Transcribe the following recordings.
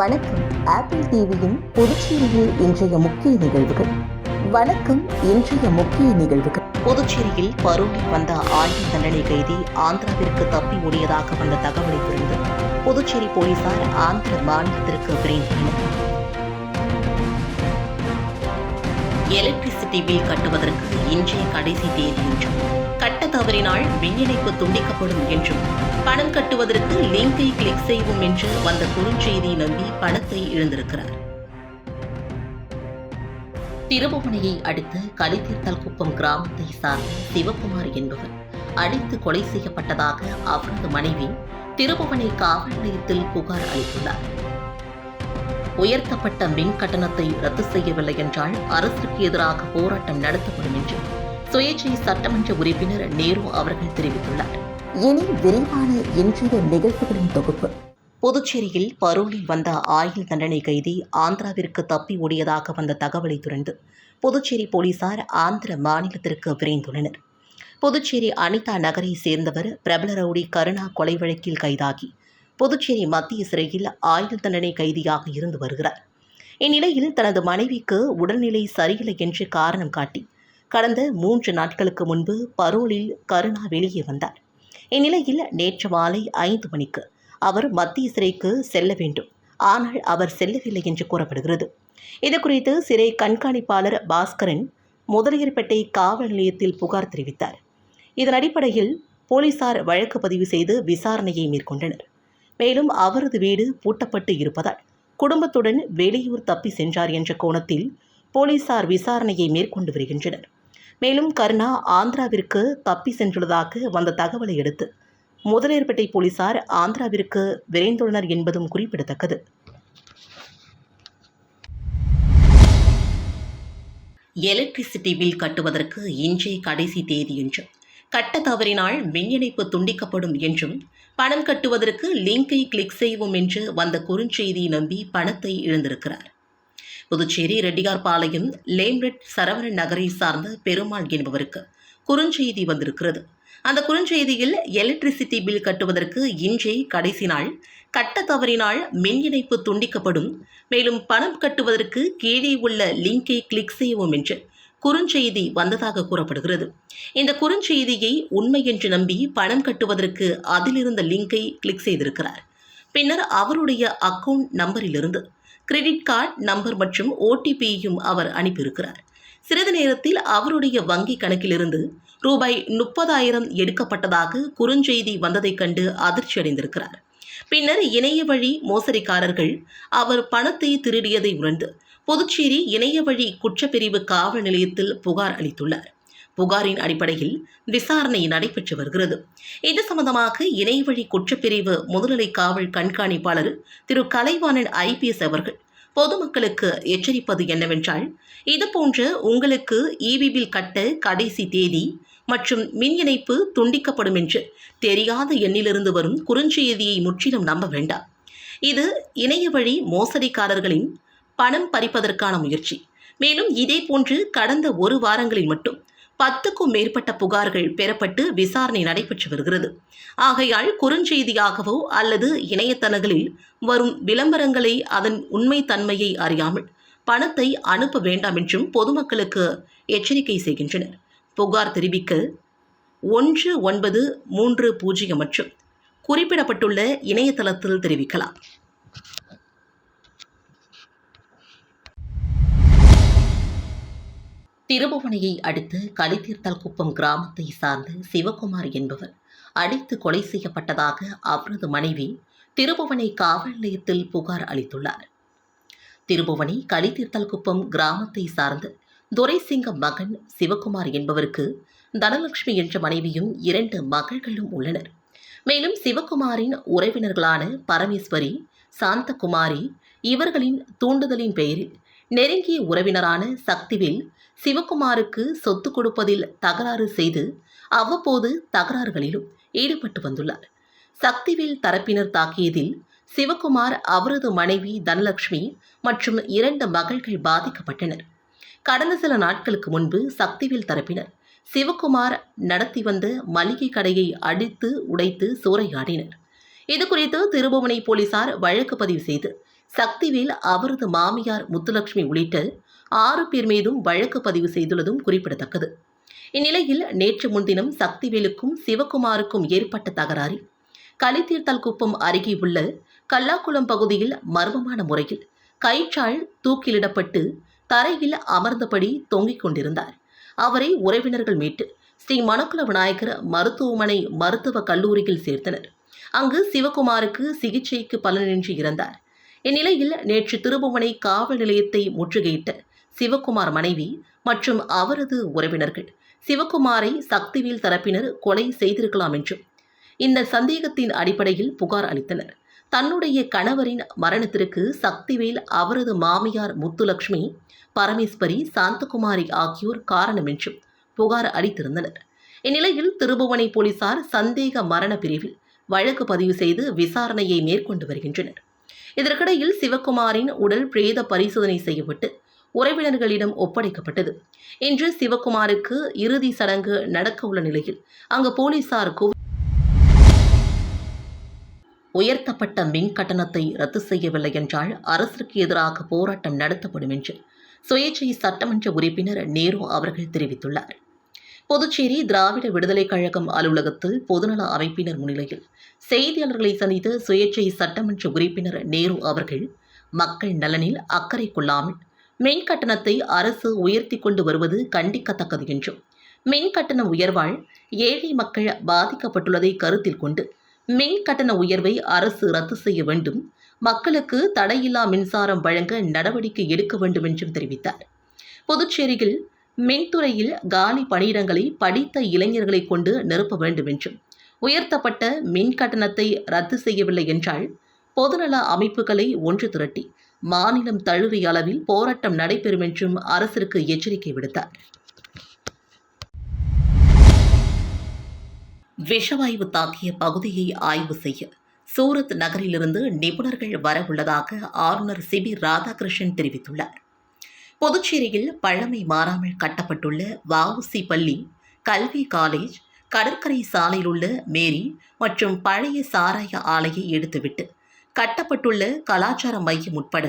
வணக்கம். ஆப்பிள் டிவியின் புதுச்சேரியில் இன்றைய முக்கிய நிகழ்வுகள். வணக்கம் இன்றைய முக்கிய நிகழ்வுகள். புதுச்சேரியில் பரோலில் வந்த ஆயுள் தண்டனை கைதி ஆந்திராவிற்கு தப்பி ஓடியதாக வந்த தகவலை தெரிந்து புதுச்சேரி போலீசார் ஆந்திர மாநிலத்திற்கு விரைந்துள்ளனர் எலக்ட்ரிசிட்டி பில் கட்டுவதற்கு இன்றைய கடைசி தேதி என்றும் கட்ட தவறினால் மின் இணைப்பு துண்டிக்கப்படும் என்றும் பணம் கட்டுவதற்கு லிங்கை கிளிக் செய்வோம் என்று வந்த குறுஞ்செய்தியை நம்பி பணத்தை இழந்திருக்கிறார். திருபுவனையை அடுத்த கலித்தீர்த்தல் குப்பம் கிராமத்தை சார்ந்த சிவகுமார் என்பவர் அடித்து கொலை செய்யப்பட்டதாக அவரது மனைவி திருபுவனை காவல் நிலையத்தில் புகார் அளித்துள்ளார். உயர்த்தப்பட்ட மின் கட்டணத்தை ரத்து செய்யவில்லை என்றால் அரசுக்கு எதிராக போராட்டம் நடத்தப்படும் என்று சுயேட்சை சட்டமன்ற உறுப்பினர் நேரு அவர்கள் தெரிவித்துள்ளார். இனி விரிவான இன்றைய நிகழ்வுகளின் தொகுப்பு. புதுச்சேரியில் பரோலில் வந்த ஆயுள் தண்டனை கைதி ஆந்திராவிற்கு தப்பி ஓடியதாக வந்த தகவலை தொடர்ந்து புதுச்சேரி போலீசார் ஆந்திர மாநிலத்திற்கு விரைந்துள்ளனர். புதுச்சேரி அனிதா நகரை சேர்ந்தவர் பிரபல ரவுடி கருணா கொலை வழக்கில் கைதாகி புதுச்சேரி மத்திய சிறையில் ஆயுள் தண்டனை கைதியாக இருந்து வருகிறார். இந்நிலையில் தனது மனைவிக்கு உடல்நிலை சரியில்லை என்று காரணம் காட்டி கடந்த மூன்று நாட்களுக்கு முன்பு பரோலில் கருணா வெளியே வந்தார். இந்நிலையில் நேற்று மாலை ஐந்து மணிக்கு அவர் மத்திய சிறைக்கு செல்ல வேண்டும். ஆனால் அவர் செல்லவில்லை என்று கூறப்படுகிறது. இதுகுறித்து சிறை கண்காணிப்பாளர் பாஸ்கரன் முதலியர்பேட்டை காவல் நிலையத்தில் புகார் தெரிவித்தார். இதன் அடிப்படையில் போலீசார் வழக்கு பதிவு செய்து விசாரணையை மேற்கொண்டனர். மேலும் அவரது வீடு பூட்டப்பட்டு இருப்பதால் குடும்பத்துடன் வெளியூர் தப்பி சென்றார் என்ற கோணத்தில் போலீசார் விசாரணையை மேற்கொண்டு வருகின்றனர். மேலும் கருணா ஆந்திராவிற்கு தப்பி சென்றுள்ளதாக வந்த தகவலை அடுத்து முதலேற்பட்டை போலீசார் ஆந்திராவிற்கு விரைந்துள்ளனர் என்பதும் குறிப்பிடத்தக்கது. எலக்ட்ரிசிட்டி பில் கட்டுவதற்கு இன்றே கடைசி தேதி என்றும் கட்ட தவறினால் மின் இணைப்பு துண்டிக்கப்படும் என்றும் பணம் கட்டுவதற்கு லிங்கை கிளிக் செய்வோம் என்று வந்த குறுஞ்செய்தியை நம்பி பணத்தை இழந்திருக்கிறார். புதுச்சேரி ரெட்டியார்பாளையம் லேம்ரெட் சரவணன் நகரை சார்ந்த பெருமாள் என்பவருக்கு குறுஞ்செய்தி வந்திருக்கிறது. அந்த குறுஞ்செய்தியில் எலக்ட்ரிசிட்டி பில் கட்டுவதற்கு இன்றே கடைசி நாள் கட்ட தவறினால் மின் இணைப்பு துண்டிக்கப்படும் மேலும் பணம் கட்டுவதற்கு கீழே உள்ள லிங்கை கிளிக் செய்வோம் என்று குறுஞ்செய்தி வந்ததாக கூறப்படுகிறது. இந்த குறுஞ்செய்தியை உண்மை என்று நம்பி பணம் கட்டுவதற்கு அதிலிருந்த லிங்கை கிளிக் செய்திருக்கிறார். பின்னர் அவருடைய அக்கவுண்ட் நம்பரிலிருந்து கிரெடிட் கார்டு நம்பர் மற்றும் ஓடிபியையும் அவர் அனுப்பியிருக்கிறார். சிறிது நேரத்தில் அவருடைய வங்கி கணக்கிலிருந்து ரூபாய் முப்பதாயிரம் எடுக்கப்பட்டதாக குறுஞ்செய்தி வந்ததைக் கண்டு அதிர்ச்சி அடைந்திருக்கிறார் பின்னர் இணைய வழி மோசடிக்காரர்கள் அவர் பணத்தை திருடியதை உணர்ந்து புதுச்சேரி இணைய வழி குற்றப்பிரிவு காவல் நிலையத்தில் புகார் அளித்துள்ளார். புகாரின் அடிப்படையில் விசாரணை நடைபெற்று வருகிறது. இது சம்பந்தமாக இணையவழி குற்றப்பிரிவு முதுநிலை காவல் கண்காணிப்பாளர் திரு கலைவாணன் ஐபிஎஸ் அவர்கள் பொதுமக்களுக்கு எச்சரிப்பது என்னவென்றால் இதுபோன்று உங்களுக்கு இபி பில் கட்ட கடைசி தேதி மற்றும் மின் இணைப்பு துண்டிக்கப்படும் என்று தெரியாத எண்ணிலிருந்து வரும் குறுஞ்செய்தியை முற்றிலும் நம்ப வேண்டாம். இது இணைய வழி மோசடிக்காரர்களின் பணம் பறிப்பதற்கான முயற்சி. மேலும் இதே போன்று கடந்த ஒரு வாரங்களில் மட்டும் பத்துக்கும் மேற்பட்ட புகார்கள் பெறப்பட்டு விசாரணை நடைபெற்று வருகிறது. ஆகையால் குறுஞ்செய்தியாகவோ அல்லது இணையதளங்களில் வரும் விளம்பரங்களை அதன் உண்மை தன்மையை அறியாமல் பணத்தை அனுப்ப வேண்டாம் என்றும் பொதுமக்களுக்கு எச்சரிக்கை செய்கின்றனர். புகார் தெரிவிக்க ஒன்று ஒன்பது மூன்று பூஜ்ஜியம் மற்றும் குறிப்பிடப்பட்டுள்ள இணையதளத்தில் தெரிவிக்கலாம். திருபுவனையை அடுத்து கலித்தீர்த்தல் குப்பம் கிராமத்தை சார்ந்த சிவகுமார் என்பவர் அடித்து கொலை செய்யப்பட்டதாக அவரது மனைவி திருபுவனை காவல் நிலையத்தில் புகார் அளித்துள்ளார். திருபுவனை கலித்தீர்த்தல் குப்பம் கிராமத்தை சார்ந்த துரைசிங்கம் மகன் சிவகுமார் என்பவருக்கு தனலட்சுமி என்ற மனைவியும் இரண்டு மகள்களும் உள்ளனர். மேலும் சிவகுமாரின் உறவினர்களான பரமேஸ்வரி சாந்தகுமாரி இவர்களின் தூண்டுதலின் பெயரில் நெருங்கிய உறவினரான சக்திவேல் சிவகுமாருக்கு சொத்து கொடுப்பதில் தகராறு செய்து அவ்வப்போது தகராறுகளிலும் ஈடுபட்டு வந்துள்ளார். சக்திவேல் தரப்பினர் தாக்கியதில் சிவகுமார் அவரது மனைவி தனலட்சுமி மற்றும் இரண்டு மகள்கள் பாதிக்கப்பட்டனர். கடந்த சில நாட்களுக்கு முன்பு சக்திவேல் தரப்பினர் சிவகுமார் நடத்தி வந்த மளிகை கடையை அடித்து உடைத்து சூறையாடினர். இதுகுறித்து திருபுவனை போலீசார் வழக்கு பதிவு செய்து சக்திவேல் அவரது மாமியார் முத்துலட்சுமி உள்ளிட்ட ஆறு பேர் மீதும் வழக்கு பதிவு செய்துள்ளதும் குறிப்பிடத்தக்கது. இந்நிலையில் நேற்று முன்தினம் சக்திவேலுக்கும் சிவகுமாருக்கும் ஏற்பட்ட தகராறில் கலித்தீர்த்தல் குப்பம் அருகே உள்ள கல்லாக்குளம் பகுதியில் மர்மமான முறையில் கயிற்றால் தூக்கிலிடப்பட்டு தரையில் அமர்ந்தபடி தொங்கிக் கொண்டிருந்தார். அவரை உறவினர்கள் மீட்டு ஸ்ரீ மணக்குல விநாயகர் மருத்துவமனை மருத்துவக் கல்லூரியில் சேர்த்தனர். அங்கு சிவகுமாருக்கு சிகிச்சைக்கு பலனின்றி இறந்தார். இந்நிலையில் நேற்று திருபுவனை காவல் நிலையத்தை முற்றுகையிட்ட சிவகுமார் மனைவி மற்றும் அவரது உறவினர்கள் சிவகுமாரை சக்திவேல் தரப்பினர் கொலை செய்திருக்கலாம் என்றும் இந்த சந்தேகத்தின் அடிப்படையில் புகார் அளித்தனர். தன்னுடைய கணவரின் மரணத்திற்கு சக்திவேல் அவரது மாமியார் முத்துலட்சுமி பரமேஸ்வரி சாந்தகுமாரி ஆகியோர் காரணம் என்றும் புகார் அளித்திருந்தனர். இந்நிலையில் திருபுவனை போலீசார் சந்தேக மரண பிரிவில் வழக்கு பதிவு செய்து விசாரணையை மேற்கொண்டு வருகின்றனர். இதற்கிடையில் சிவகுமாரின் உடல் பிரேத பரிசோதனை செய்யப்பட்டு உறவினர்களிடம் ஒப்படைக்கப்பட்டது. இன்று சிவகுமாருக்கு இறுதி சடங்கு நடக்க உள்ள நிலையில் அங்கு போலீசார் உயர்த்தப்பட்ட மின் கட்டணத்தை ரத்து செய்யவில்லை என்றால் அரசுக்கு எதிராக போராட்டம் நடத்தப்படும் என்று சுயேட்சை சட்டமன்ற உறுப்பினர் நேரு அவர்கள் தெரிவித்துள்ளார். புதுச்சேரி திராவிட விடுதலைக் கழகம் அலுவலகத்தில் பொதுநல அமைப்பினர் முன்னிலையில் செய்தியாளர்களை சந்தித்த சுயேட்சை சட்டமன்ற உறுப்பினர் நேரு அவர்கள் மக்கள் நலனில் அக்கறை கொள்ளாமல் மின் கட்டணத்தை அரசு உயர்த்தி கொண்டு வருவது கண்டிக்கத்தக்கது என்றும் மின் கட்டண உயர்வால் ஏழை மக்கள் பாதிக்கப்பட்டுள்ளதை கருத்தில் கொண்டு மின் கட்டண உயர்வை அரசு ரத்து செய்ய வேண்டும் மக்களுக்கு தடையில்லா மின்சாரம் வழங்க நடவடிக்கை எடுக்க வேண்டும் என்றும் தெரிவித்தார். புதுச்சேரியில் மின்துறையில் காலி பணியிடங்களை படித்த இளைஞர்களை கொண்டு நிரப்ப வேண்டும் என்றும் உயர்த்தப்பட்ட மின் கட்டணத்தை ரத்து செய்யவில்லை என்றால் பொதுநல அமைப்புகளை ஒன்று திரட்டி மாநிலம் தழுவிய அளவில் போராட்டம் நடைபெறும் என்றும் அரசிற்கு எச்சரிக்கை விடுத்தார். விஷவாயு தாக்கிய பகுதியை ஆய்வு செய்ய சூரத் நகரிலிருந்து நிபுணர்கள் வரவுள்ளதாக ஆளுநர் சி. பி ராதாகிருஷ்ணன் தெரிவித்துள்ளார். புதுச்சேரியில் பழமை மாறாமல் கட்டப்பட்டுள்ள வஉசி பள்ளி கல்வி காலேஜ் கடற்கரை சாலையில் உள்ள மேரி மற்றும் பழைய சாராய ஆலையை எடுத்துவிட்டு கட்டப்பட்டுள்ள கலாச்சார மையம் உட்பட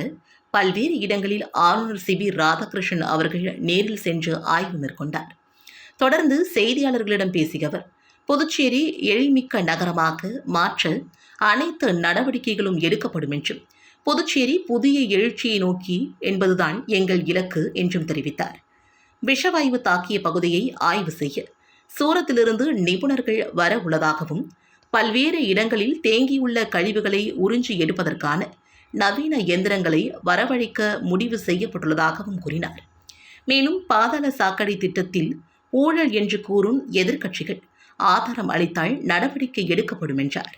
பல்வேறு இடங்களில் ஆளுநர் சி. பி ராதாகிருஷ்ணன் அவர்கள் நேரில் சென்று ஆய்வு மேற்கொண்டார். தொடர்ந்து செய்தியாளர்களிடம் பேசிய அவர் புதுச்சேரி எழில்மிக்க நகரமாக மாற்ற அனைத்து நடவடிக்கைகளும் எடுக்கப்படும் என்றும் புதுச்சேரி புதிய எழுச்சியை நோக்கி என்பதுதான் எங்கள் இலக்கு என்றும் தெரிவித்தார். விஷவாயு தாக்கிய பகுதியை ஆய்வு செய்ய சூரத்திலிருந்து நிபுணர்கள் வர உள்ளதாகவும் பல்வேறு இடங்களில் தேங்கியுள்ள கழிவுகளை உறிஞ்சி எடுப்பதற்கான நவீன இயந்திரங்களை வரவழைக்க முடிவு செய்யப்பட்டுள்ளதாகவும் கூறினார். மேலும் பாதாள சாக்கடை திட்டத்தில் ஊழல் என்று கூறும் எதிர்க்கட்சிகள் ஆதாரம் அளித்தால் நடவடிக்கை எடுக்கப்படும் என்றார்.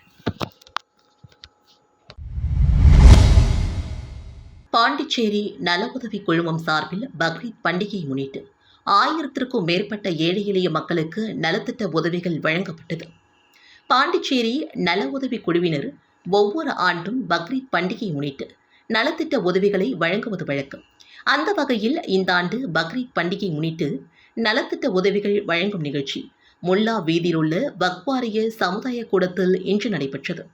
பாண்டிச்சேரி நல உதவி குழுமம் சார்பில் பக்ரீத் பண்டிகையை முன்னிட்டு ஆயிரத்திற்கும் மேற்பட்ட ஏழை எளிய மக்களுக்கு நலத்திட்ட உதவிகள் வழங்கப்பட்டது. பாண்டிச்சேரி நல உதவி குழுவினர் ஒவ்வொரு ஆண்டும் பக்ரீத் பண்டிகையை முன்னிட்டு நலத்திட்ட உதவிகளை வழங்குவது வழக்கம். அந்த வகையில் இந்த ஆண்டு பக்ரீத் பண்டிகை முன்னிட்டு நலத்திட்ட உதவிகள் வழங்கும் நிகழ்ச்சி முல்லா வீதியிலுள்ள வக்வாரிய பக்வாரிய சமுதாய கூடத்தில் இன்று நடைபெற்றது.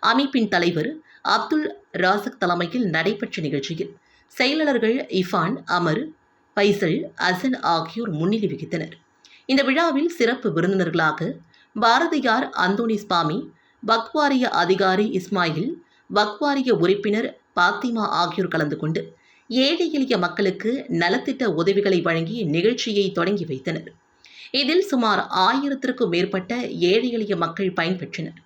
அமைப்பின் தலைவர் அப்துல் ராசக் தலைமையில் நடைபெற்ற நிகழ்ச்சியில் செயலாளர்கள் இஃபான் அமர் பைசல் அசன் ஆகியோர் முன்னிலை வகித்தனர். இந்த விழாவில் சிறப்பு விருந்தினர்களாக பாரதியார் அந்தோனி சுவாமி பக்வாரிய அதிகாரி இஸ்மாயில் பக்வாரிய உறுப்பினர் பாத்திமா ஆகியோர் கலந்து கொண்டு ஏழை எளிய மக்களுக்கு நலத்திட்ட உதவிகளை வழங்கி நிகழ்ச்சியை தொடங்கி வைத்தனர். இதில் சுமார் ஆயிரத்திற்கும் மேற்பட்ட ஏழை எளிய மக்கள் பயன்பெற்றனர்.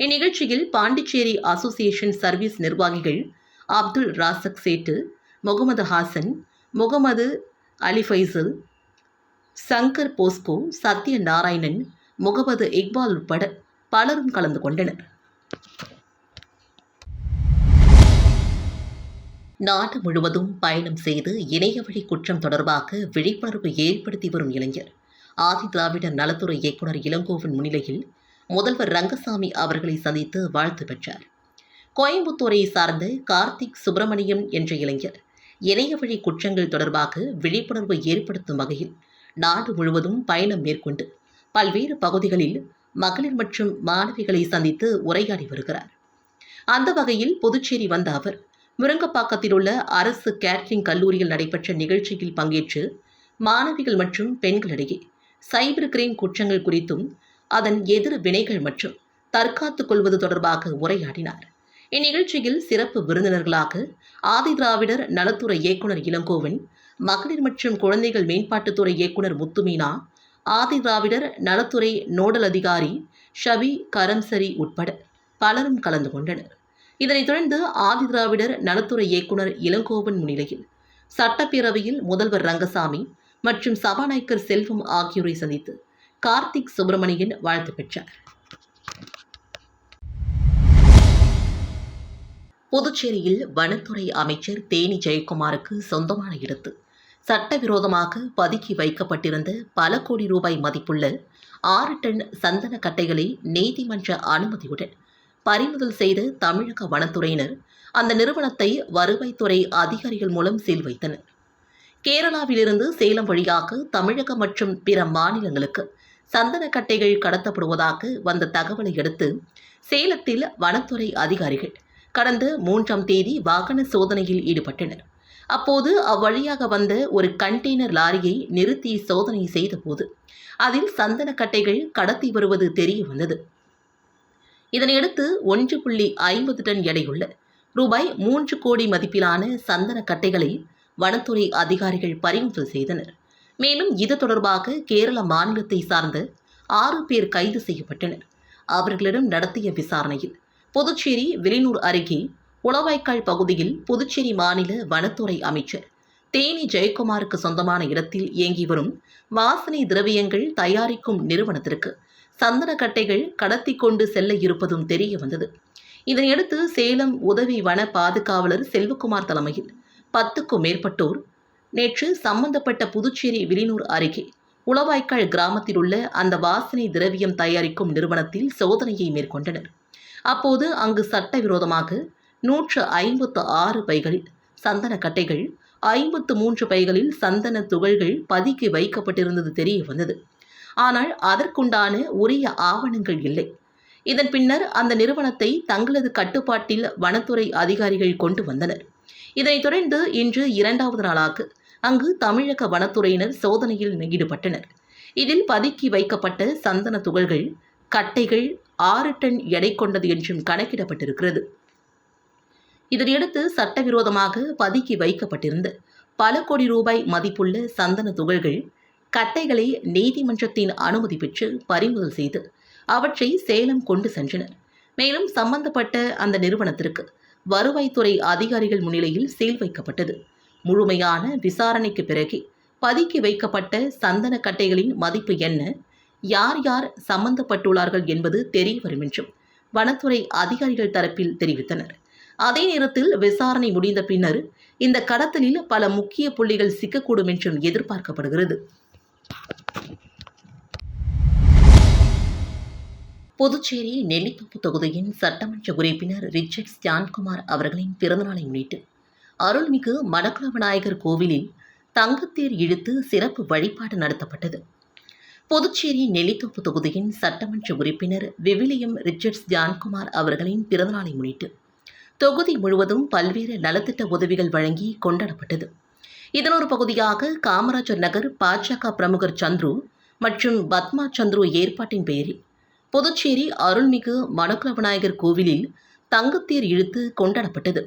இந்நிகழ்ச்சியில் பாண்டிச்சேரி அசோசியேஷன் சர்வீஸ் நிர்வாகிகள் அப்துல் ராசக் சேட்டு முகமது ஹாசன் முகமது அலி ஃபைசல் சங்கர் போஸ்கோ சத்ய நாராயணன் முகமது இக்பால் உட்பட பலரும் கலந்து கொண்டனர். நாடு முழுவதும் பயணம் செய்து இணையவழி குற்றம் தொடர்பாக விழிப்புணர்வு ஏற்படுத்தி வரும் இளைஞர். ஆதி திராவிடர் நலத்துறை இயக்குனர் இளங்கோவன் முன்னிலையில் முதல்வர் ரங்கசாமி அவர்களை சந்தித்து வாழ்த்து பெற்றார். கோயம்புத்தூரை சார்ந்த கார்த்திக் சுப்பிரமணியம் என்ற இளைஞர் இணையவழி குற்றங்கள் தொடர்பாக விழிப்புணர்வு ஏற்படுத்தும் வகையில் நாடு முழுவதும் பயணம் மேற்கொண்டு பல்வேறு பகுதிகளில் மகளிர் மற்றும் மாணவிகளை சந்தித்து உரையாடி வருகிறார். அந்த வகையில் புதுச்சேரி வந்த அவர் முருங்கப்பாக்கத்தில் உள்ள அரசு கேட்ரிங் கல்லூரியில் நடைபெற்ற நிகழ்ச்சியில் பங்கேற்று மாணவிகள் மற்றும் பெண்களிடையே சைபர் கிரைம் குற்றங்கள் குறித்தும் அதன் எதிர் வினைகள் மற்றும் தற்காத்துக் கொள்வது தொடர்பாக உரையாடினார். இந்நிகழ்ச்சியில் சிறப்பு விருந்தினர்களாக ஆதி திராவிடர் நலத்துறை இயக்குனர் இளங்கோவன் மகளிர் மற்றும் குழந்தைகள் மேம்பாட்டுத்துறை இயக்குனர் முத்துமீனா ஆதி திராவிடர் நலத்துறை நோடல் அதிகாரி ஷபி கரம்சரி உட்பட பலரும் கலந்து கொண்டனர். இதனைத் தொடர்ந்து ஆதி திராவிடர் நலத்துறை இயக்குனர் இளங்கோவன் முன்னிலையில் சட்டப்பேரவையில் முதல்வர் ரங்கசாமி மற்றும் சபாநாயகர் செல்வம் ஆகியோரை சந்தித்து கார்த்திக் சுப்பிரமணியன் வாழ்த்து பெற்றார். புதுச்சேரியில் வனத்துறை அமைச்சர் தேனி ஜெயக்குமாருக்கு சொந்தமான இடத்து. சட்டவிரோதமாக பதுக்கி வைக்கப்பட்டிருந்த பல கோடி ரூபாய் மதிப்புள்ள ஆறு டன் சந்தன கட்டைகளை நீதிமன்ற அனுமதியுடன் பறிமுதல் செய்த தமிழக வனத்துறையினர் அந்த நிறுவனத்தை வருவாய்த்துறை அதிகாரிகள் மூலம் சீல் வைத்தனர். கேரளாவிலிருந்து சேலம் வழியாக தமிழகம் மற்றும் பிற மாநிலங்களுக்கு சந்தன கட்டைகள் கடத்தப்படுவதாக வந்த தகவலை அடுத்து சேலத்தில் வனத்துறை அதிகாரிகள் கடந்த மூன்றாம் தேதி வாகன சோதனையில் ஈடுபட்டனர். அப்போது அவ்வழியாக வந்த ஒரு கண்டெய்னர் லாரியை நிறுத்தி சோதனை செய்தபோது அதில் சந்தன கட்டைகள் கடத்தி வருவது தெரிய வந்தது. இதனையடுத்து ஒன்று புள்ளி ஐம்பது டன் எடையுள்ள ரூபாய் மூன்று கோடி மதிப்பிலான சந்தன கட்டைகளை வனத்துறை அதிகாரிகள் பறிமுதல் செய்தனர். மேலும் இது தொடர்பாக கேரள மாநிலத்தை சார்ந்த ஆறு பேர் கைது செய்யப்பட்டனர். அவர்களிடம் நடத்திய விசாரணையில் புதுச்சேரி வெளிநூர் அருகே உளவாய்க்கால் பகுதியில் புதுச்சேரி மாநில வனத்துறை அமைச்சர் தேனி ஜெயக்குமாருக்கு சொந்தமான இடத்தில் இயங்கி வரும் வாசனை திரவியங்கள் தயாரிக்கும் நிறுவனத்திற்கு சந்தன கட்டைகள் கடத்தி கொண்டு செல்ல இருப்பதும் தெரிய வந்தது. இதனையடுத்து சேலம் உதவி வன பாதுகாவலர் செல்வகுமார் தலைமையில் பத்துக்கும் மேற்பட்டோர் நேற்று சம்பந்தப்பட்ட புதுச்சேரி விலினூர் அருகே உளவாய்க்கால் கிராமத்தில் உள்ள அந்த வாசனை திரவியம் தயாரிக்கும் நிறுவனத்தில் சோதனையை மேற்கொண்டனர். அப்போது அங்கு சட்டவிரோதமாக நூற்று ஐம்பத்து ஆறு பைகளில் சந்தன கட்டைகள் ஐம்பத்து மூன்று பைகளில் சந்தன துகள்கள் பதுக்கி வைக்கப்பட்டிருந்தது தெரிய வந்தது. ஆனால் அதற்குண்டான உரிய ஆவணங்கள் இல்லை. இதன் பின்னர் அந்த நிறுவனத்தை தங்களது கட்டுப்பாட்டில் வனத்துறை அதிகாரிகள் கொண்டு வந்தனர். இதனைத் தொடர்ந்து இன்று இரண்டாவது நாளாக அங்கு தமிழக வனத்துறையினர் சோதனையில் ஈடுபட்டனர். இதில் பதுக்கி வைக்கப்பட்ட சந்தன துகள்கள் கட்டைகள் ஆறு டன் எடை கொண்டது என்றும் கணக்கிடப்பட்டிருக்கிறது. இதனையடுத்து சட்டவிரோதமாக பதுக்கி வைக்கப்பட்டிருந்த பல கோடி ரூபாய் மதிப்புள்ள சந்தன துகள்கள் கட்டைகளை நீதிமன்றத்தின் அனுமதி பெற்று பறிமுதல் செய்து அவற்றை சேலம் கொண்டு சென்றனர். மேலும் சம்பந்தப்பட்ட அந்த நிறுவனத்திற்கு வருவாய்த்துறை அதிகாரிகள் முன்னிலையில் சீல் வைக்கப்பட்டது. முழுமையான விசாரணைக்கு பிறகு பதுக்கி வைக்கப்பட்ட சந்தன கட்டைகளின் மதிப்பு என்ன? யார் யார் சம்பந்தப்பட்டுள்ளார்கள் என்பது தெரிய வரும் என்றும் வனத்துறை அதிகாரிகள் தரப்பில் தெரிவித்தனர். அதே நேரத்தில் விசாரணை முடிந்த பின்னர் இந்த கடத்தலில் பல முக்கிய புள்ளிகள் சிக்கக்கூடும் என்றும் எதிர்பார்க்கப்படுகிறது. புதுச்சேரி நெல்லித்தோப்பு தொகுதியின் சட்டமன்ற உறுப்பினர் ரிச்சர்ட் ஸ்டான்குமார் அவர்களின் பிறந்தநாளை முன்னிட்டு அருள்மிகு மணக்குள விநாயகர் கோவிலில் தங்கத்தேர் இழுத்து சிறப்பு வழிபாடு நடத்தப்பட்டது. புதுச்சேரி நெல்லித்தோப்பு தொகுதியின் சட்டமன்ற உறுப்பினர் விவிலியம் ரிச்சர்ட்ஸ் ஜான்குமார் அவர்களின் பிறந்தநாளை முன்னிட்டு தொகுதி முழுவதும் பல்வேறு நலத்திட்ட உதவிகள் வழங்கி கொண்டாடப்பட்டது. இதனொரு பகுதியாக காமராஜர் நகர் பாஜக பிரமுகர் சந்துரு மற்றும் பத்மா சந்துரு ஏற்பாட்டின் பெயரில் புதுச்சேரி அருள்மிகு மணக்குள விநாயகர் கோவிலில் தங்கத்தேர் இழுத்து கொண்டாடப்பட்டது.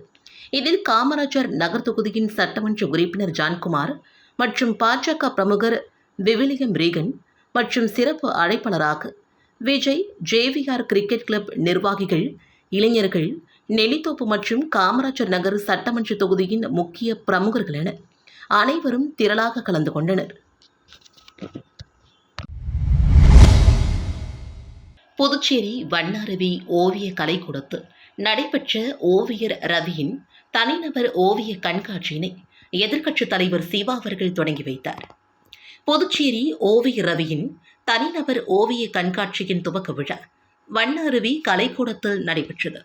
இதில் காமராஜர் நகர் தொகுதியின் சட்டமன்ற உறுப்பினர் ஜான்குமார் மற்றும் பாஜக பிரமுகர் விவிலியம் ரீகன் மற்றும் சிறப்பு அழைப்பாளராக விஜய் ஜேவிஆர் கிரிக்கெட் கிளப் நிர்வாகிகள் இளைஞர்கள் நெல்லித்தோப்பு மற்றும் காமராஜர் நகர் சட்டமன்ற தொகுதியின் முக்கிய பிரமுகர்கள் என அனைவரும் திரளாக கலந்து கொண்டனர். புதுச்சேரி வண்ணாரவி ஓவிய கலைக்கூடத்தில் நடைபெற்ற ஓவியர் ரவியின் தனிநபர் ஓவிய கண்காட்சியினை எதிர்க்கட்சித் தலைவர் சிவா அவர்கள் தொடங்கி வைத்தார். புதுச்சேரி ஓவிய ரவியின் தனிநபர் ஓவிய கண்காட்சியின் துவக்க விழா வண்ணருவி கலைக்கூடத்தில் நடைபெற்றது.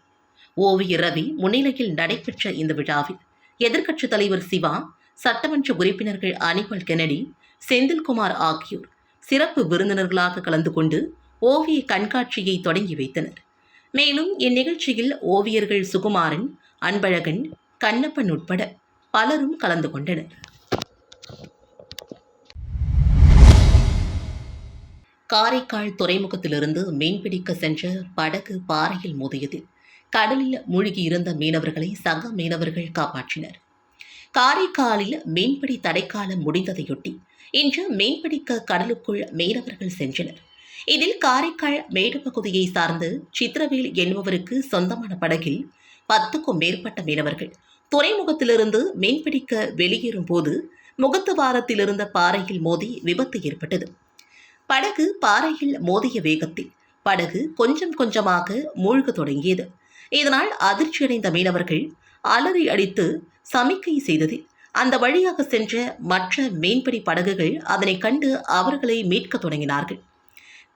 ஓவிய ரவி முன்னிலையில் நடைபெற்ற இந்த விழாவில் எதிர்க்கட்சித் தலைவர் சிவா சட்டமன்ற உறுப்பினர்கள் அனிபல் கெனடி செந்தில்குமார் ஆகியோர் சிறப்பு விருந்தினர்களாக கலந்து கொண்டு ஓவிய கண்காட்சியை தொடங்கி வைத்தனர். மேலும் இந்நிகழ்ச்சியில் ஓவியர்கள் சுகுமாரன் அன்பழகன் கண்ணப்பன் உட்பட பலரும் கலந்து கொண்டனர். காரைக்கால் துறைமுகத்திலிருந்து மீன்பிடிக்க சென்ற படகு பாறையில் மோதியதில் கடலில் மூழ்கி இருந்த மீனவர்களை சக மீனவர்கள் காப்பாற்றினர். காரைக்காலில் மீன்பிடி தடைக்காலம் முடிந்ததையொட்டி இன்று மீன்பிடிக்க கடலுக்குள் மீனவர்கள் சென்றனர். இதில் காரைக்கால் மேடு பகுதியை சார்ந்து சித்திரவேல் என்பவருக்கு சொந்தமான படகில் பத்துக்கும் மேற்பட்ட மீனவர்கள். துறைமுகத்திலிருந்து மீன்பிடிக்க வெளியேறும் போது முகத்துவாரத்தில் இருந்த பாறையில் மோதி விபத்து ஏற்பட்டது. படகு பாறையில் மோதிய வேகத்தில் படகு கொஞ்சம் கொஞ்சமாக மூழ்க தொடங்கியது. இதனால் அதிர்ச்சியடைந்த மீனவர்கள் அலறி அடித்து சமிக்கை செய்ததில் அந்த வழியாக சென்ற மற்ற மீன்பிடி படகுகள் அதனை கண்டு அவர்களை மீட்கத் தொடங்கினார்கள்.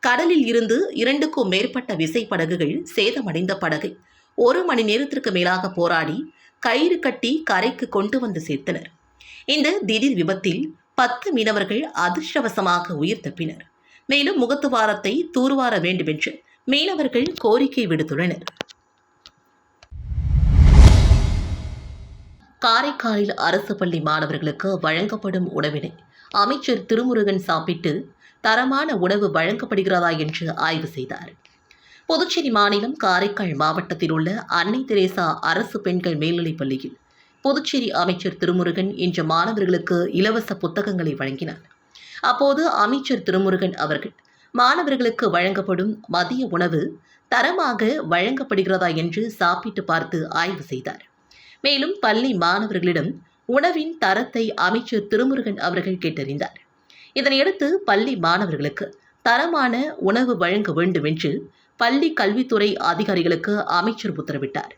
கடலில் இருந்து இரண்டுக்கும் மேற்பட்ட விசை படகுகள் சேதமடைந்த படகை ஒரு மணி நேரத்திற்கு மேலாக போராடி கயிறு கட்டி கரைக்கு கொண்டு வந்து சேர்த்தனர். இந்த திடீர் விபத்தில் பத்து மீனவர்கள் அதிர்ஷ்டவசமாக உயிர் தப்பினர். மேலும் முகத்துவாரத்தை தூர்வார வேண்டுமென்று மீனவர்கள் கோரிக்கை விடுத்துள்ளனர். காரைக்காலில் அரசு பள்ளி மாணவர்களுக்கு வழங்கப்படும் உணவினை அமைச்சர் திருமுருகன் சாப்பிட்டு தரமான உணவு வழங்கப்படுகிறதா என்று ஆய்வு செய்தார். புதுச்சேரி மாநிலம் காரைக்கால் மாவட்டத்தில் உள்ள அன்னை தெரேசா அரசு பெண்கள் மேல்நிலைப் பள்ளியில் புதுச்சேரி அமைச்சர் திருமுருகன் இன்று மாணவர்களுக்கு இலவச புத்தகங்களை வழங்கினார். அப்போது அமைச்சர் திருமுருகன் அவர்கள் மாணவர்களுக்கு வழங்கப்படும் மதிய உணவு தரமாக வழங்கப்படுகிறதா என்று சாப்பிட்டு பார்த்து ஆய்வு செய்தார். மேலும் பள்ளி மாணவர்களிடம் உணவின் தரத்தை அமைச்சர் திருமுருகன் அவர்கள் கேட்டறிந்தார். இதனையடுத்து பள்ளி மாணவர்களுக்கு தரமான உணவு வழங்க வேண்டும் என்று பள்ளி கல்வித்துறை அதிகாரிகளுக்கு அமைச்சர் உத்தரவிட்டார்.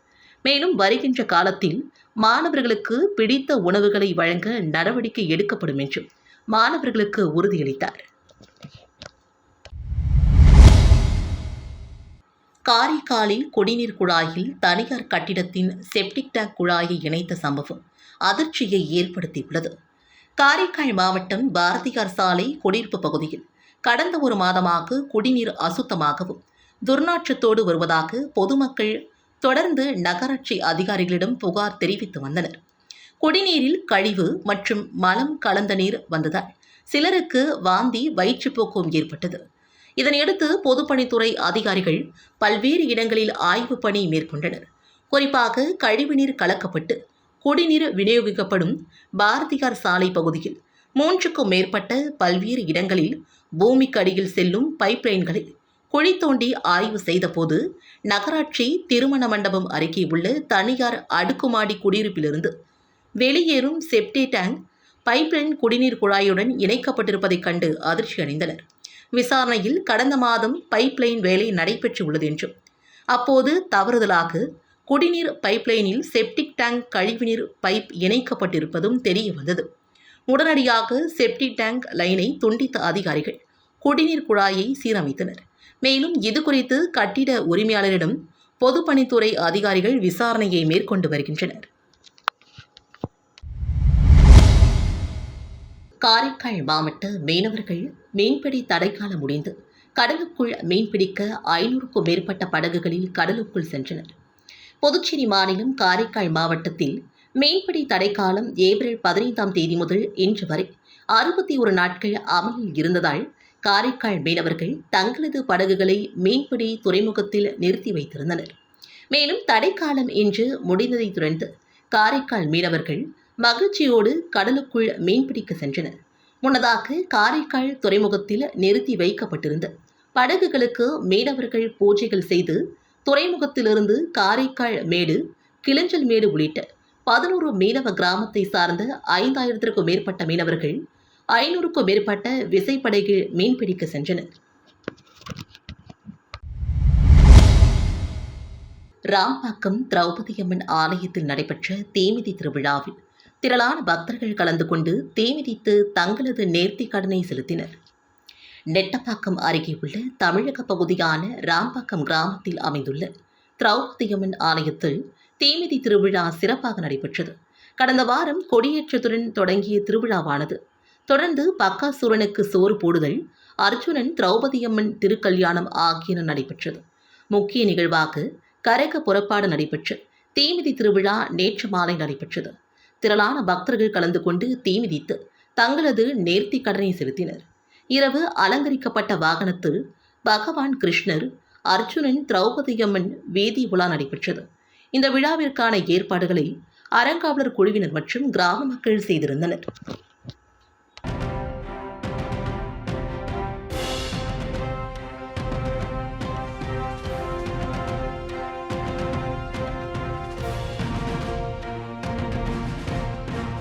மேலும் வருகின்ற காலத்தில் மாணவர்களுக்கு பிடித்த உணவுகளை வழங்க நடவடிக்கை எடுக்கப்படும் என்றும் மாணவர்களுக்கு உறுதியளித்தார். காரைக்காலில் குடிநீர் குழாயில் தனியார் கட்டிடத்தின் செப்டிக் டேக் குழாயை இணைத்த சம்பவம் அதிர்ச்சியை ஏற்படுத்தியுள்ளது. காரைக்கால் மாவட்டம் பாரதியார் சாலை குடியிருப்பு பகுதியில் கடந்த ஒரு மாதமாக குடிநீர் அசுத்தமாகவும் துர்நாற்றத்தோடு வருவதாக பொதுமக்கள் தொடர்ந்து நகராட்சி அதிகாரிகளிடம் புகார் தெரிவித்து வந்தனர். குடிநீரில் கழிவு மற்றும் மலம் கலந்த நீர் வந்ததால் சிலருக்கு வாந்தி வயிற்றுப்போக்கும் ஏற்பட்டது. இதனையடுத்து பொதுப்பணித்துறை அதிகாரிகள் பல்வேறு இடங்களில் ஆய்வு பணி மேற்கொண்டனர். குறிப்பாக கழிவுநீர் கலக்கப்பட்டு குடிநீர் விநியோகிக்கப்படும் பாரதியார் சாலை பகுதியில் மூன்றுக்கும் மேற்பட்ட பல்வேறு இடங்களில் பூமிக்கடியில் செல்லும் பைப்லைன்களில் குழி தோண்டி ஆய்வு செய்தபோது நகராட்சி திருமண மண்டபம் அருகே உள்ள தனியார் அடுக்குமாடி குடியிருப்பிலிருந்து வெளியேறும் செப்டே டேங்க் பைப்லைன் குடிநீர் குழாயுடன் இணைக்கப்பட்டிருப்பதைக் கண்டு அதிர்ச்சி அடைந்தனர். விசாரணையில் கடந்த மாதம் பைப்லைன் வேலை நடைபெற்று உள்ளது என்றும் அப்போது தவறுதலாக குடிநீர் பைப்லைனில் செப்டிக் டேங்க் கழிவுநீர் பைப் இணைக்கப்பட்டிருப்பதும் தெரிய வந்தது உடனடியாக செப்டிக் டேங்க் லைனை துண்டித்த அதிகாரிகள் குடிநீர் குழாயை சீரமைத்தனர். மேலும் இது குறித்து கட்டிட உரிமையாளரிடம் பொதுப்பணித்துறை அதிகாரிகள் விசாரணையை மேற்கொண்டு வருகின்றனர். காரைக்கால் மாவட்ட மீனவர்கள் மீன்பிடி தடைக்காலம் முடிந்து கடலுக்குள் மீன்பிடிக்க ஐநூறுக்கும் மேற்பட்ட படகுகளில் கடலுக்குள் சென்றனர். புதுச்சேரி மாநிலம் காரைக்கால் மாவட்டத்தில் மீன்பிடி தடைக்காலம் ஏப்ரல் பதினைந்தாம் தேதி முதல் இன்று வரை அறுபத்தி ஒரு நாட்கள் அமலில் இருந்ததால் காரைக்கால் மீனவர்கள் தங்களது படகுகளை மீன்பிடி துறைமுகத்தில் நிறுத்தி வைத்திருந்தனர். மேலும் தடைக்காலம் இன்று முடிந்ததை துறந்து காரைக்கால் மீனவர்கள் மகிழ்ச்சியோடு கடலுக்குள் மீன்பிடிக்க சென்றனர். முன்னதாக காரைக்கால் துறைமுகத்தில் நிறுத்தி வைக்கப்பட்டிருந்த படகுகளுக்கு மீனவர்கள் பூஜைகள் செய்து துறைமுகத்திலிருந்து காரைக்கால் மேடு கிளிஞ்சல் மேடு உள்ளிட்ட பதினோரு மீனவ கிராமத்தை சார்ந்த ஐந்தாயிரத்திற்கும் மேற்பட்ட மீனவர்கள் ஐநூறுக்கும் மேற்பட்ட விசைப்படகில் மீன்பிடிக்க சென்றனர் ராம்பாக்கம் திரௌபதியம்மன் ஆலயத்தில் நடைபெற்ற தீமிதி திருவிழாவில் திரளான பக்தர்கள் கலந்து கொண்டு தீமிதித்து தங்களது நேர்த்தி கடனை செலுத்தினர். நெட்டப்பாக்கம் அருகே உள்ள தமிழக பகுதியான ராம்பாக்கம் கிராமத்தில் அமைந்துள்ள திரௌபதியம்மன் ஆலயத்தில் தீமிதி திருவிழா சிறப்பாக நடைபெற்றது. கடந்த வாரம் கொடியேற்றத்துடன் தொடங்கிய திருவிழாவானது. தொடர்ந்து பக்காசுரனுக்கு சோறு போடுதல் அர்ஜுனன் திரௌபதியம்மன் திருக்கல்யாணம் ஆகியன நடைபெற்றது. முக்கிய நிகழ்வாக கரக புறப்பாடு நடைபெற்று தீமிதி திருவிழா நேற்று மாலை நடைபெற்றது. திரளான பக்தர்கள் கலந்து கொண்டு தீமிதித்து தங்களது நேர்த்தி கடனை செலுத்தினர். இரவு அலங்கரிக்கப்பட்ட வாகனத்தில் பகவான் கிருஷ்ணர் அர்ஜுனன் திரௌபதியம்மன் வீதி உலா நடைபெற்றது. இந்த விழாவிற்கான ஏற்பாடுகளை அறங்காவலர் குழுவினர் மற்றும் கிராம மக்கள் செய்திருந்தனர்.